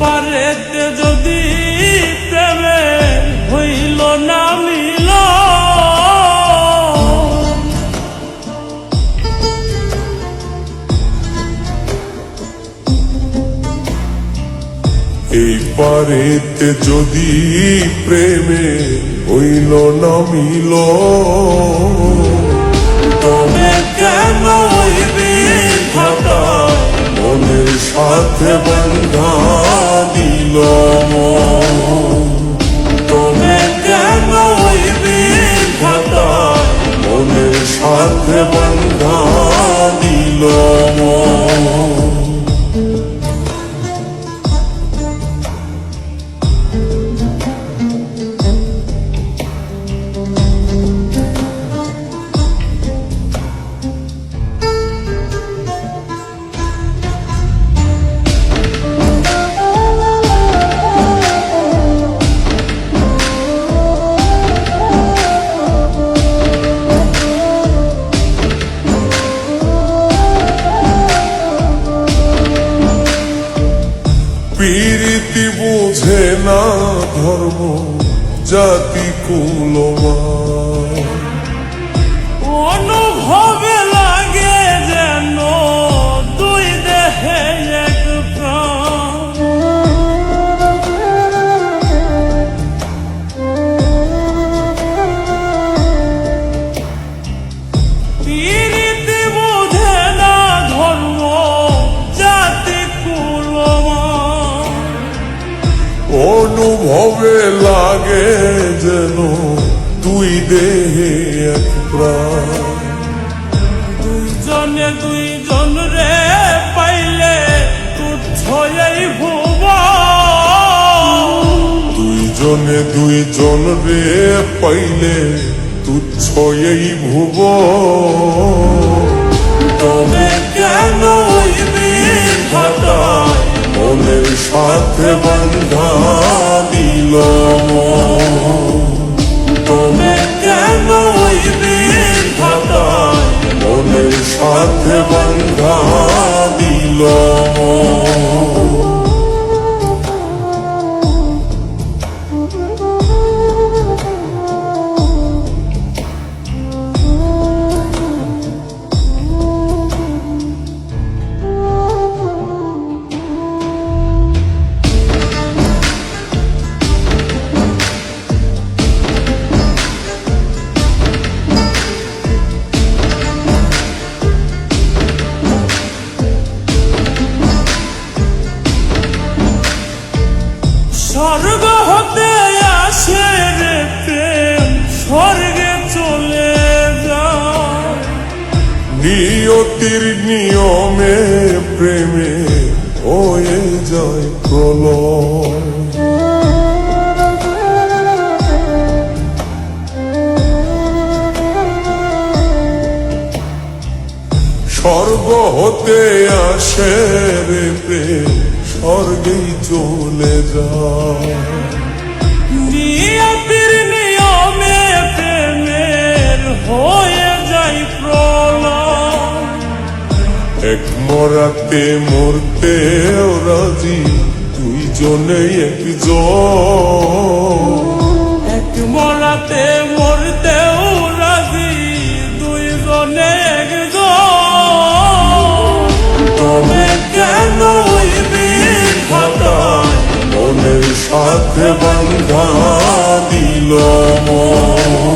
পারেতে যদি প্রেমে হইল না মিল। এই পারেতে যদি প্রেমে হইল না মিল। তবে কেন হইবি মনের সাথে বন্ধা দিল তবে পীরিতি বুঝে না ধর্ম জাতি কুলমা অনুভবে লাগে যেন দুই দেহে এক প্রাণ? দুইজনে দুইজন রে পাইলে এই ভুব দুইজনে দুইজন রে পাইলে তুচ্ছ এই ভুব তবে কেন মনের সাথে বন্ধা তবে কেন হইবি ঘটায় মনের সাথে বন্ধা দিল। নিয়তির নিয়মে প্রেমে হয়ে যায় প্রলয়। স্বর্গ হতে আসে রে প্রেম, স্বর্গেই চলে যায়। নিয়তির নিয়মে প্রেমের হয়ে যায় প্রলয়। এক মরাতে মরতে রাজি দুইজনে একজন। এক মরাতে মরতেও রাজি দুইজনে একজন। তবে কেন মনের সাথে বন্ধা দিল মন।